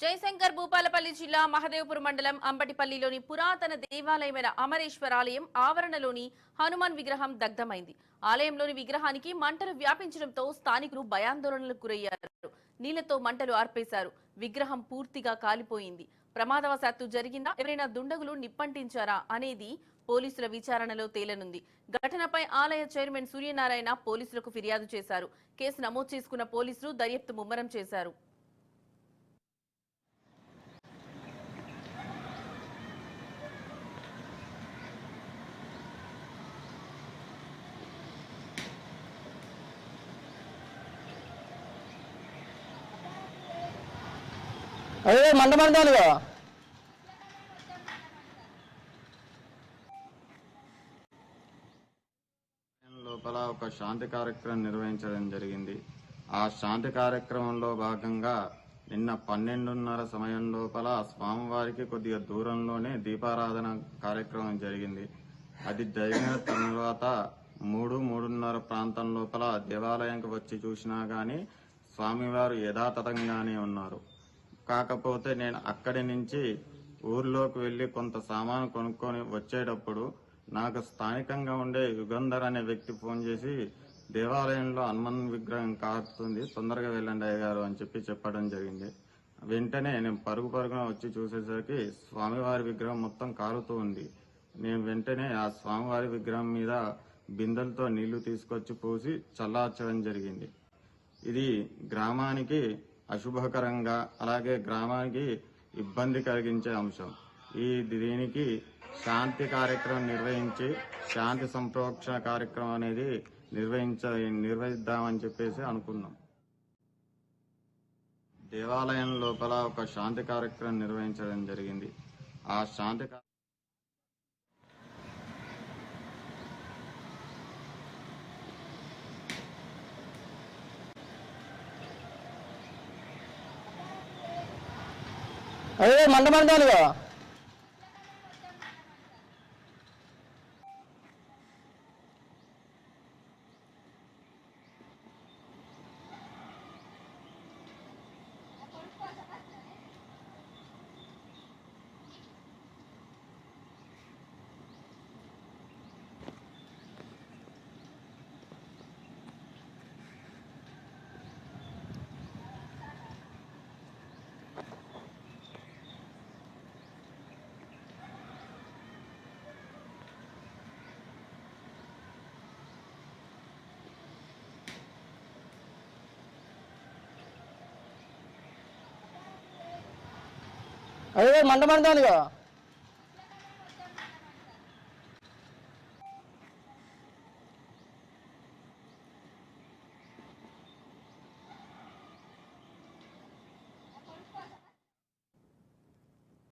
జయశంకర్ భూపాలపల్లి జిల్లా మహదేవ్పూర్ మండలం అంబటిపల్లిలోని పురాతన దేవాలయమైన అమరేశ్వర ఆలయం ఆవరణలోని హనుమాన్ విగ్రహం దగ్ధమైంది. ఆలయంలోని విగ్రహానికి మంటలు వ్యాపించడంతో స్థానికులు భయాందోళనలకు గురయ్యారు. నీళ్ళతో మంటలు ఆర్పేశారు. విగ్రహం పూర్తిగా కాలిపోయింది. ప్రమాదవశాత్తు జరిగిందా? ఎవరైనా దుండగులు నిప్పంటించారా అనేది పోలీసుల విచారణలో తేలనుంది. ఘటనపై ఆలయ చైర్మన్ సూర్యనారాయణ పోలీసులకు ఫిర్యాదు చేశారు. కేసు నమోదు చేసుకున్న పోలీసులు దర్యాప్తు ముమ్మరం చేశారు. అదే మంట మంటానుగా లోపల ఒక శాంతి కార్యక్రమం నిర్వహించడం జరిగింది. ఆ శాంతి కార్యక్రమంలో భాగంగా నిన్న పన్నెండున్నర సమయం లోపల స్వామివారికి కొద్దిగా దూరంలోనే దీపారాధన కార్యక్రమం జరిగింది. అది జరిగిన తర్వాత మూడు మూడున్నర ప్రాంతం లోపల దేవాలయంకి వచ్చి చూసినా గాని స్వామివారు యథాతథంగానే ఉన్నారు. కాకపోతే నేను అక్కడి నుంచి ఊర్లోకి వెళ్ళి కొంత సామాను కొనుక్కొని వచ్చేటప్పుడు నాకు స్థానికంగా ఉండే యుగంధర్ అనే వ్యక్తి ఫోన్ చేసి దేవాలయంలో హనుమన్ విగ్రహం కారుతుంది తొందరగా వెళ్ళండి అయ్యగారు అని చెప్పి చెప్పడం జరిగింది. వెంటనే నేను పరుగు పరుగున వచ్చి చూసేసరికి స్వామివారి విగ్రహం మొత్తం కారుతూ ఉంది. నేను వెంటనే ఆ స్వామివారి విగ్రహం మీద బిందెలతో నీళ్ళు తీసుకొచ్చి పోసి చల్లార్చడం జరిగింది. ఇది గ్రామానికి అశుభకరంగా అలాగే గ్రామానికి ఇబ్బంది కలిగించే అంశం. ఈ దీనికి శాంతి కార్యక్రమం నిర్వహించి శాంతి సంప్రోక్షణ కార్యక్రమం అనేది నిర్వహించ నిర్వహిద్దామని చెప్పేసి అనుకున్నాం. దేవాలయం లోపల ఒక శాంతి కార్యక్రమం నిర్వహించడం జరిగింది. ఆ శాంతి అదే మంట మంటానుగా అదే మంట మంటానుగా